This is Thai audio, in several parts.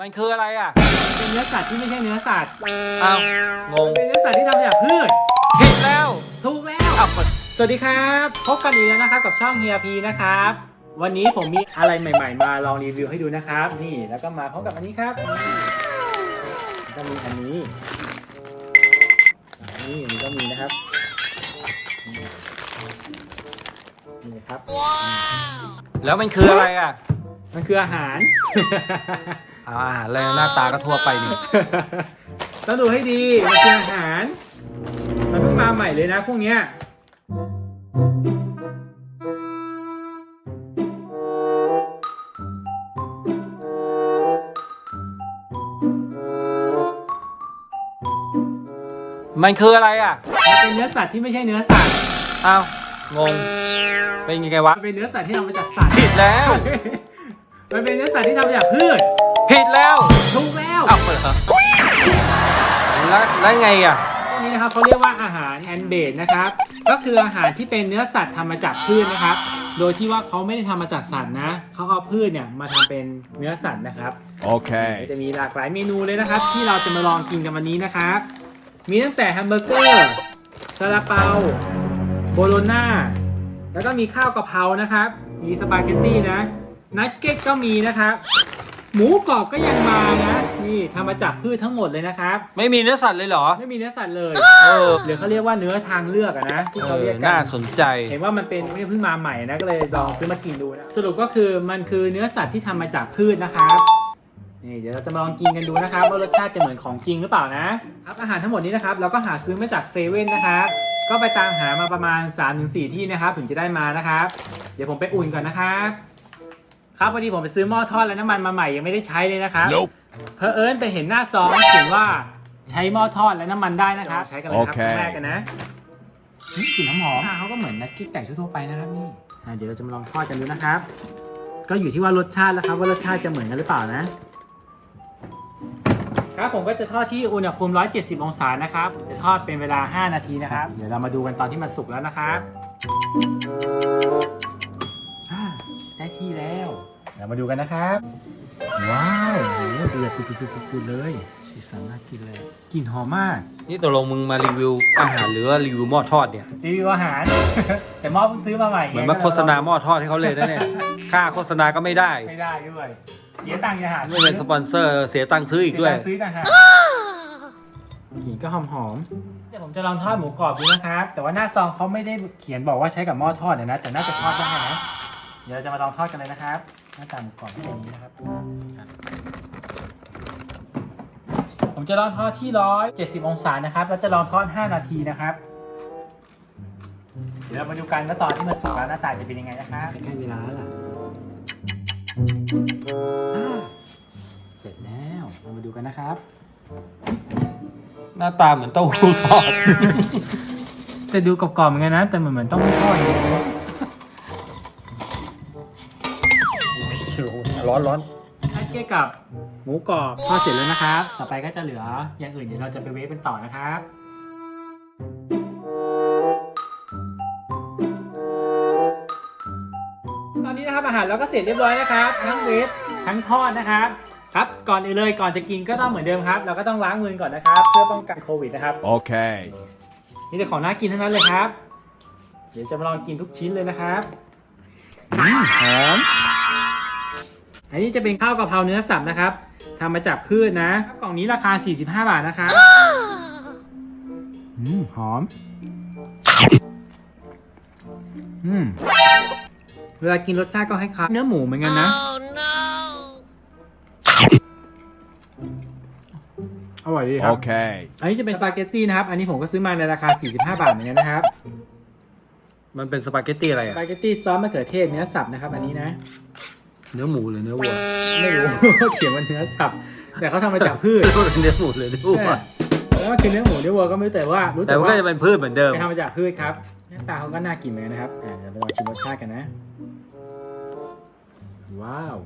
มันคืออะไรอะ เป็นเนื้อสัตว์ที่ไม่ใช่เนื้อสัตว์อ้าวงงเป็นเนื้อสัตว์ที่ทำมาจากพืช ผิดแล้ว ถูกแล้ว อ้าวเปิดสวัสดีครับ พบกันอีกแล้วนะครับกับช่องเฮียพีนะครับ วันนี้ผมมีอะไรใหม่ ๆ มาลองรีวิวให้ดูนะครับ นี่แล้วก็มาพร้อมกับอันนี้ครับนี่แล้วก็มีอันนี้ นี่อันนี้ก็มีนะครับ นี่นะครับ แล้วมันคืออะไรอะ มันคืออาหาร อาอาหารอะไรหน้าตาก็ทั่วไปนี่ ต้องดูให้ดีมันคืออาหาร มันเพิ่งมาใหม่เลยนะพวกเนี้ยมันคืออะไรอะ มันเป็นเนื้อสัตว์ที่ไม่ใช่เนื้อสัตว์อ้าว งง เป็นยังไงวะ มันเป็นเนื้อสัตว์ที่ทำมาจากสัตว์ผิดแล้ว มันเป็นเนื้อสัตว์ที่ทำมาจากพืช ผิดแล้วถูกแล้วอ้าวเปิดเหรอแล้วแล้วไงอะพวกนี้นะครับเขาเรียกว่าอาหารแอนเบดนะครับ ก็คืออาหารที่เป็นเนื้อสัตว์ทำมาจากพืชนะครับ โดยที่ว่าเขาไม่ได้ทำมาจากสัตว์นะเขาเอาพืชเนี่ยมาทำเป็นเนื้อสัตว์นะครับ Okay. จะมีหลากหลายเมนูเลยนะครับ ที่เราจะมาลองกินกันวันนี้นะครับ มีตั้งแต่แฮมเบอร์เกอร์ซาลาเปา โบโลน่า แล้วก็มีข้าวกะเพรานะครับ มีสปาเกตตี้นะ นักเก็ตก็มีนะครับ หมูกรอบก็ยังมานะนี่ทำมาจากพืชทั้งหมดเลยนะครับ ไม่มีเนื้อสัตว์เลยเหรอ ไม่มีเนื้อสัตว์เลย เออหรือเขาเรียกว่าเนื้อทางเลือกอะนะที่เอเขาอเรียกกั น่าสนใจ เห็นว่ามันเป็นเพิ่งมาใหม่นะก็เลยลองซื้อมากินดูนะสรุปก็คือมันคือเนื้อสัตว์ที่ทำมาจากพืชนะครับนี่เดี๋ยวเราจะมาลองกินกันดูนะครับว่ารสชาติจะเหมือนของจริงหรือเปล่านะครับอาหารทั้งหมดนี้นะครับเราก็หาซื้อมาจากเซเว่นนะครับก็ไปตามหามาประมาณ 3-4 ที่นะครับถึงจะได้มานะครับ เดี๋ยวผมไปอุ่นก่อนนะครับ ครับวันนี้ผมไปซื้อหม้อทอดและน้ำมันมาใหม่ยังไม่ได้ใช้เลยนะครับ Nope. เพอเอิญไปเห็นหน้าซองเขียนว่าใช้หม้อทอดและน้ำมันได้นะครับใช้กันเลยครับโอเคครั้งแรกกันนะนี่กลิ่นน้ำหอมอะเขาก็เหมือนนักกิ๊กไก่ทั่วๆไปนะครับนี่อะเดี๋ยวเราจะมาลองทอดกันดูนะครับ ก็อยู่ที่ว่ารสชาติแล้วครับ ว่ารสชาติจะเหมือนกันหรือเปล่านะครับผมก็จะทอดที่อุณหภูมิ 170 องศานะครับ จะทอดเป็นเวลา 5 นาทีนะครับ เดี๋ยวเรามาดูกันตอนที่มันสุกแล้วนะครับอ่า ได้ที่แล้วเดี๋ยวมาดูกันนะครับ ว้าวโหเดือดปุดๆๆๆเลยสีสันน่ากินเลยกลิ่นหอมมาก นี่ตกลงมึงมารีวิวอาหารหรือว่ารีวิวหม้อทอดเนี่ย รีวิวอาหาร แต่หม้อเพิ่งซื้อมาใหม่ไงเหมือนมาโฆษณาหม้อทอดให้เขาเลยนะเนี่ย ค่าโฆษณาก็ไม่ได้ ไม่ได้ด้วย เสียตังค์อย่าหาไม่เป็นสปอนเซอร์ เสียตังค์ซื้ออีกด้วยเสีตังค์ซื้อต่างหากกลิ่นก็หอมหอมๆเดี๋ยวผมจะลองทอดหมูกรอบดูนะครับ แต่ว่าหน้าซองเขาไม่ได้เขียนบอกว่าใช้กับหม้อทอดเนี่ยนะ แต่น่าจะทอดได้นะ เดี๋ยวเราจะมาลองทอดกันเลยนะครับหน้าตาหมูกรอบเป็นอย่างนี้นะครับ ผมจะลองทอดที่170องศานะครับแล้วจะลองทอด5นาทีนะครับ เดี๋ยวเรามาดูกันว่าตอนที่มันสุกแล้วหน้าตาจะเป็นยังไงนะครับใกล้เวลาแล้วล่ะอ่าเสร็จแล้วเรามาดูกันนะครับ หน้าตาเหมือนเต้าหู้ทอดจะดูกรอบๆเหมือนกันนะ แต่เหมือนเหมือนต้องทอด ร้อนร้อนถ้าเทียบกับหมูกรอบทอดเสร็จแล้วนะครับ ต่อไปก็จะเหลืออย่างอื่นเดี๋ยวเราจะไปเวฟเป็นต่อนะครับตอนนี้นะครับอาหารเราก็เสร็จเรียบร้อยนะครับ ทั้งเวฟทั้งทอดนะครับครับก่อนอื่นเลยก่อนจะกินก็ต้องเหมือนเดิมครับ เราก็ต้องล้างมือก่อนนะครับ เพื่อป้องกันโควิดนะครับ Okay. นี่แต่ของน่ากินทั้งนั้นเลยครับ เดี๋ยวจะมาลองกินทุกชิ้นเลยนะครับอืมหอม อันนี้จะเป็นข้าวกะเพราเนื้อสับนะครับทำมาจากพืชนะ กล่องนี้ราคา 45 บาทนะครับอืมหอม อืมเวลากินรสชาติก็คล้ายๆเนื้อหมูเหมือนกันนะ อร่อยดีครับ Okay. อันนี้จะเป็นสปาเกตตี้นะครับ อันนี้ผมก็ซื้อมาในราคา 45 บาทเหมือนกันนะครับ มันเป็นสปาเกตตี้อะไรสอะปาเกตตี้ซอสมะเขือเทศเนื้อสับนะครับ อันนี้นะ เนื้อหมูหรือเนื้อวัวไม่รู้เขียนว่าเนื้อสับ แต่เขาทำมาจากพืชเนื้อหมูหรือเนื้อวัวแล้วก็คือเนื้อหมูเนื้อวัวก็ไม่รู้แต่ว่ารู้แต่แต่มันว่าก็จะเป็นพืชเหมือนเดิมไปทำมาจากพืชครับหน้าตาเขาก็น่ากินเหมือนกันนะครับอ่าเดี๋ยวเราลองชิมรสชาติกันนะ ว้าว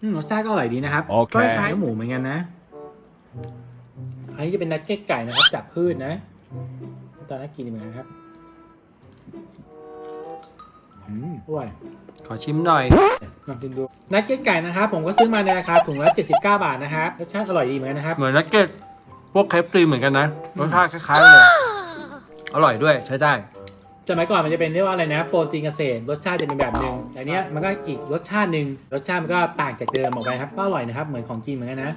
อืมรสชาติก็อร่อยดีนะครับโอเคก็คล้ายๆเนื้อหมูเหมือนกันนะ อันนี้จะเป็นนักเก็ตไก่นะครับ จากพืชนะตอนน่ากินเหมือนกันครับอืมอร่อยขอชิมหน่อยลองกินดูนักเก็ตไก่นะครับ ผมก็ซื้อมาในราคาถุงละ79 บาทนะครับรสชาติอร่อยดีเหมือนกันนะครับ เหมือนนักเก็ตพวกเคฟซีเหมือนกันนะรสชาติคล้ายๆกันเลยอร่อยด้วยใช้ได้สมัยก่อนมันจะเป็นเรียกว่าอะไรนะโปรตีนเกษตรรสชาติจะเป็นแบบหนึ่งแต่เนี้ยมันก็อีกรสชาติหนึ่งรสชาติมันก็ต่างจากเดิมออกไปครับก็อร่อยนะครับ เหมือนของจีนเหมือนกันนะ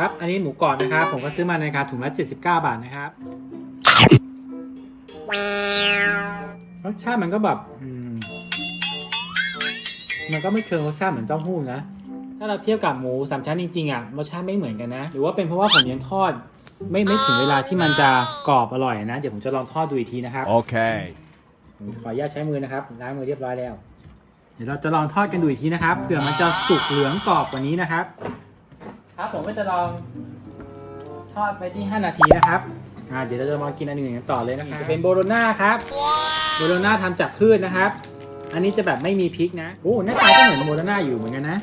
ครับ อันนี้หมูกรอบนะครับ ผมก็ซื้อมาในราคาถุงละ79 บาทนะครับ รสชาติมันก็แบบอืมมันก็ไม่เชิงรสชาติเหมือนเต้าหู้นะ ถ้าเราเทียบกับหมูสามชั้นจริงๆอะรสชาติไม่เหมือนกันนะ หรือว่าเป็นเพราะว่าผมยังทอด ไม่ไม่ถึงเวลาที่มันจะกรอบอร่อยนะ เดี๋ยวผมจะลองทอดดูอีกทีนะครับ Okay. ผมขออนุญาตใช้มือนะครับ ล้างมือเรียบร้อยแล้ว เดี๋ยวเราจะลองทอดกันดูอีกทีนะครับ เผื่อมันจะสุกเหลืองกรอบกว่านี้นะครับ ครับผมก็จะลองทอดไปที่ 5 นาทีนะครับอ่าเดี๋ยวเราจะมากินอันหนึ่งกันต่อเลยนะครับจะเป็นโบโลน่าครับโบโลน่าทำจากพืชนะครับ อันนี้จะแบบไม่มีพริกนะโอ้หน้าตาก็เหมือนโบโลน่าอยู่เหมือนกันนะ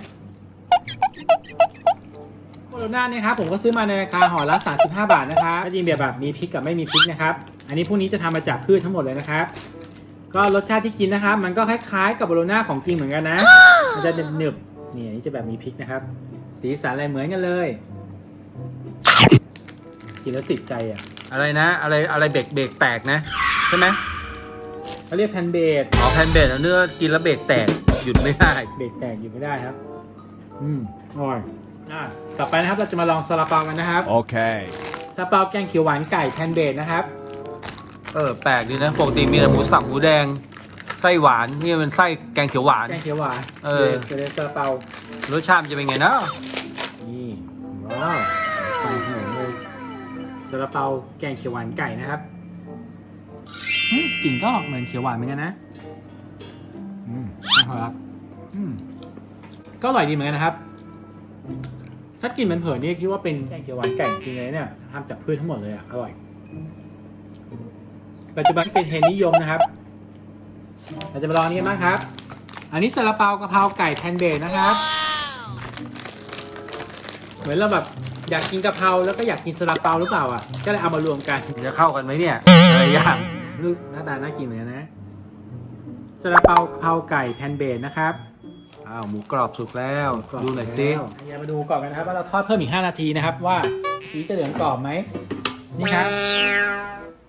โบโลน่าเนี่ยครับผมก็ซื้อมาในราคาห่อละ 35 บาทนะครับก็จริงแบบแบบมีพริกกับไม่มีพริกนะครับ อันนี้พวกนี้จะทำมาจากพืชทั้งหมดเลยนะครับ ก็รสชาติที่กินนะครับ มันก็คล้ายๆ กับโบโลน่าของจริงเหมือนกันนะ มันจะหนึบๆนี่อันนี้จะแบบมีพริกนะครับ สีสันอะไรเหมือนกันเลย กินแล้วติดใจอะอะไรนะ อะไรอะไรเบรกเบรกแตกนะ ใช่ไหมเขาเรียกแพนเบดอ๋อแพนเบรกเนื้อกินแล้วเบรกแตกหยุดไม่ได้ เบรกแตกอยู่ไม่ได้ครับ อืมอร่อยอะต่อไปนะครับเราจะมาลองซาลาเปากันนะครับ Okay. ซาลาเปาแกงเขียวหวานไก่แพนเบดนะครับ เออแปลกดีนะปกติมีแต่หมูสับหมูแดง ไส้หวานนี่มันไส้แกงเขียวหวาน แกงเขียวหวานเออ จะเป็นซาลาเปารสชาติมันจะเป็นไงนะนี่ว้าวไปหนูเลยซาลาเปาแกงเขียวหวานไก่นะครับอืมกลิ่นก็เหมือนเขียวหวานเหมือนกันนะอืมนะครับอืมก็อร่อยดีเหมือนกันนะครับ ถ้ากินมันเผินๆนี่คิดว่าเป็นแกงเขียวหวานไก่จริงๆเลยเนี่ยทำจากพืชทั้งหมดเลยอะอร่อย ปัจจุบันเป็นเทรนด์นิยมนะครับ เราจะมาลองอันนี้กันบ้างครับ อันนี้ซาลาเปากะเพราไก่แพนเบดนะครับ เหมือนเราแบบอยากกินกะเพราแล้วก็อยากกินซาลาเปาหรือเปล่าอะ ก็เลยเอามารวมกันจะเข้ากันไหมเนี่ยอะไรอย่างรูปหน้าตาน่ากินเหมือนกันนะซาลาเปากะเพราไก่แพนเบดนะครับอ้าวหมูกรอบสุกแล้วดูหน่อยซิอย่ามาดูก่อนกันนะครับว่าเราทอดเพิ่มอีก 5 นาทีนะครับ ว่าสีจะเหลืองกรอบไหมนี่ครับ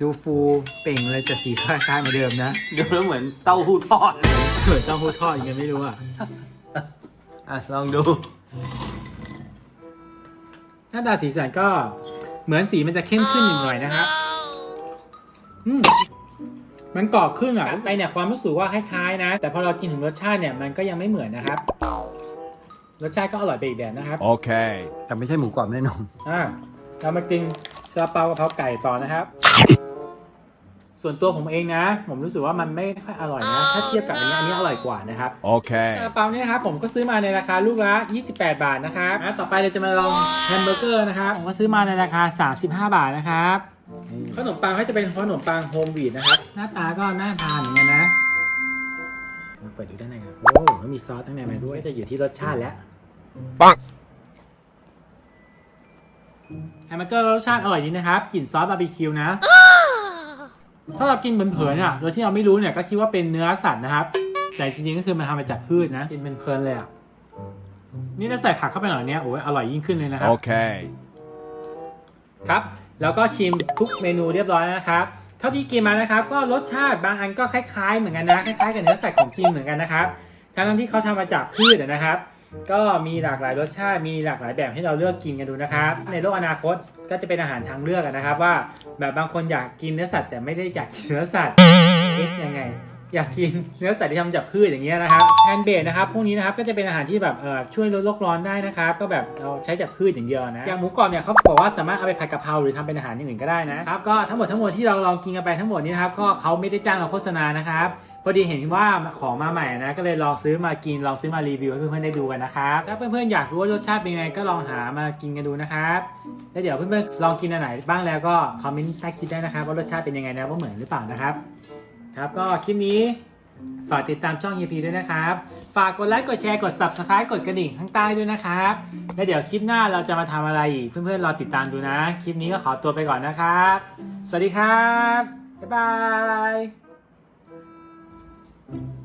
ดูฟูเป่งเลยแต่สีคล้ายๆเหมือนเดิมนะดูแล้วเหมือนเต้าหู้ทอดเลยเกิดต้องหูทอดยังไงไม่รู้อะอะลองดู หน้าตาสีสันก็เหมือนสีมันจะเข้มขึ้นหน่อยนะครับอืมมันกรอบขึ้นอะไปเนี่ยความรู้สึกว่าคล้ายๆนะ แต่พอเรากินถึงรสชาติเนี่ยมันก็ยังไม่เหมือนนะครับ รสชาติก็อร่อยไปอีกแบบนะครับ Okay. แต่ไม่ใช่หมูกรอบแน่นอนอ่าเรามากินซาลาเปากะเพราไก่ต่อนะครับ ส่วนตัวผมเองนะ ผมรู้สึกว่ามันไม่ค่อยอร่อยนะ ถ้าเทียบกับอันนี้อันนี้อร่อยกว่านะครับ Okay. ซาลาเปาเนี่ยนะครับผมก็ซื้อมาในราคาลูกละ 28 บาทนะครับอะต่อไปเราจะมาลองแฮมเบอร์เกอร์นะครับ ผมก็ซื้อมาในราคา 35 บาทนะครับ ขนมปังก็จะเป็นขนมปังโฮมวีดนะครับ หน้าตาก็น่าทานเหมือนกันนะมาเปิดดูด้านในครับ โอ้แล้วมีซอสข้างในมาด้วยก็จะอยู่ที่รสชาติแล้วปังแฮมเบอร์เกอร์รสชาติอร่อยดีนะครับ กลิ่นซอสบาร์บีคิวนะ ถ้าเรากินเผินๆอะโดยที่เราไม่รู้เนี่ยก็คิดว่าเป็นเนื้อสัตว์นะครับ แต่จริงๆก็คือมันทำมาจากพืชนะ กินเป็นเพลินเลยอะ นี่ถ้าใส่ผักเข้าไปหน่อยเนี่ยโอ้ยอร่อยยิ่งขึ้นเลยนะครับ Okay. ครับ แล้วก็ชิมทุกเมนูเรียบร้อยแล้วนะครับ เท่าที่กินมานะครับ ก็รสชาติบางอันก็คล้ายๆ เหมือนกันนะ คล้ายๆกับเนื้อสัตว์ของจริงเหมือนกันนะครับ ทั้งๆที่เขาทำมาจากพืชอะนะครับ ก็มีหลากหลายรสชาติมีหลากหลายแบบให้เราเลือกกินกันดูนะครับ ในโลกอนาคตก็จะเป็นอาหารทางเลือกนะครับว่า แบบบางคนอยากกินเนื้อสัตว์แต่ไม่ได้อยากกินเนื้อสัตว์เอ๊ะยังไง อยากกินเนื้อสัตว์ที่ทำจากพืชอย่างเงี้ยนะครับแพนเบดนะครับพวกนี้นะครับก็จะเป็นอาหารที่แบบเอ่อช่วยลดโลกร้อนได้นะครับก็แบบเราใช้จากพืชอย่างเดียวนะอย่างหมูกรอบเนี่ยเขาบอกว่าสามารถเอาไปผัดกะเพราหรือทำเป็นอาหารอย่างอื่นก็ได้นะครับก็ทั้งหมดทั้งมวลที่เราลองกินกันไปทั้งหมดนี้นะครับก็เขาไม่ได้จ้างเราโฆษณานะครับ พอดีเห็นว่าของมาใหม่นะ ก็เลยลองซื้อมากินลองซื้อมารีวิวให้เพื่อนๆได้ดูกันนะครับถ้าเพื่อนๆอยากรู้ว่ารสชาติเป็นยังไงก็ลองหามากินกันดูนะครับแล้วเดี๋ยวเพื่อนๆลองกินอันไหนบ้างแล้วก็คอมเมนต์ใต้คลิปได้นะครับว่ารสชาติเป็นยังไงนะว่าเหมือนหรือเปล่านะครับ ครับก็คลิปนี้ฝากติดตามช่อง EP ด้วยนะครับ ฝากกดไลค์ กดแชร์ กด Subscribe กดกระดิ่งข้างใต้ด้วยนะครับ แล้วเดี๋ยวคลิปหน้าเราจะมาทำอะไรอีก เพื่อนๆ รอติดตามดูนะ คลิปนี้ก็ขอตัวไปก่อนนะครับ สวัสดีครับ บ๊ายบาย Thank you.